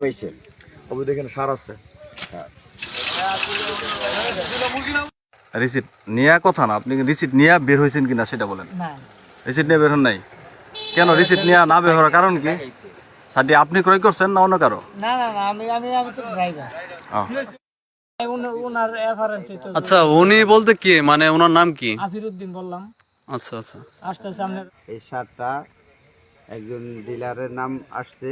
হয়েছে। তবে দেখেন সার আছে। রিসিট নেওয়া কথা না আপনি রিসিট নিয়ে বের হয়েছেন কিনা সেটা বলেন। না। রিসিট নিয়ে বের হন নাই? কেন রিসিট নিয়ে না বের হওয়ার কারণ কি? সাটি আপনি ক্রয় করছেন না অন্য কারও? না না না আমি আমি আমি তো ড্রাইভার ওনার রেফারেন্সে তো আচ্ছা উনি বলতে কি? মানে ওনার নাম কি? আফিরুদ্দিন বললাম। আচ্ছা আচ্ছা। আসতেছে আপনার এই সারটা একজন ডিলারের নাম আসছে।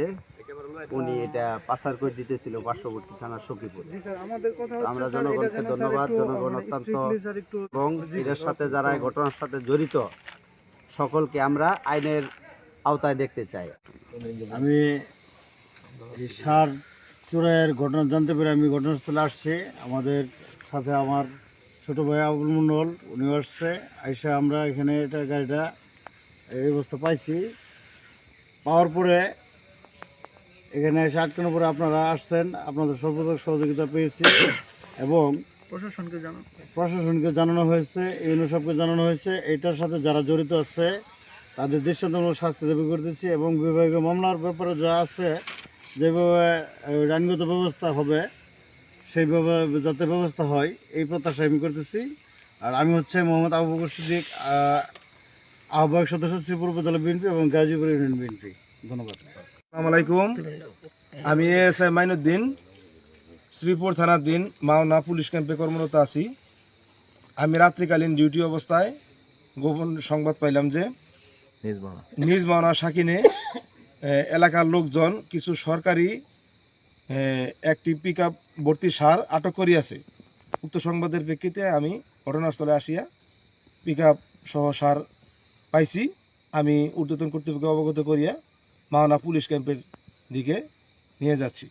উনি এটা পাচার করে দিতেছিল পার্শ্ববর্তী থানার সখীপুর। আমরা জনগণকে ধন্যবাদ জনগণ অত্যন্ত এবং এটার সাথে যারা এই ঘটনার সাথে জড়িত সকলকে আমরা আইনের আওতায় দেখতে চাই। আমি সার চোরাইয়ের ঘটনা জানতে পেরে আমি ঘটনাস্থলে আসছি। আমাদের সাথে আমার ছোট ভাই আবুল মন্ডল উনি আসছে। আইসা আমরা এখানে এটা গাড়িটা এই অবস্থা পাইছি। পাওয়ার পরে এখানে এসে আটকানোর পরে আপনারা আসছেন আপনাদের সর্বদা সহযোগিতা পেয়েছি। এবং প্রশাসনকে জানো প্রশাসনকে জানানো হয়েছে ইউনো সবকে জানানো হয়েছে। এটার সাথে যারা জড়িত আছে তাদের দৃষ্টান্তমূলক শাস্তি দাবি করতেছি এবং বিভাগীয় মামলার ব্যাপারে যা আছে যেভাবে আইনগত ব্যবস্থা হবে সেইভাবে যাতে ব্যবস্থা হয় এই প্রত্যাশা আমি করতেছি। আর আমি হচ্ছে মোহাম্মদ আবু বকর সিদ্দিক আহ্বায়ক সদস্য শ্রীপুর উপজেলা বিএনপি এবং গাজীপুর ইউনিয়ন বিএনপি। ধন্যবাদ। আলাইকুম। আমি এস আই মাইনুদ্দিন শ্রীপুর থানার দিন মাওনা পুলিশ ক্যাম্পে কর্মরত আছি। আমি রাত্রিকালীন ডিউটি অবস্থায় গোপন সংবাদ পাইলাম যে নিজ মাওনা। সাকিনে এলাকার লোকজন কিছু সরকারি একটি পিক আপ ভর্তি সার আটক করিয়াছে। উক্ত সংবাদের প্রেক্ষিতে আমি ঘটনাস্থলে আসিয়া পিক আপ সহ সার পাইছি। আমি ঊর্ধ্বতন কর্তৃপক্ষকে অবগত করিয়া মাওনা পুলিশ ক্যাম্পের দিকে নিয়ে যাচ্ছি।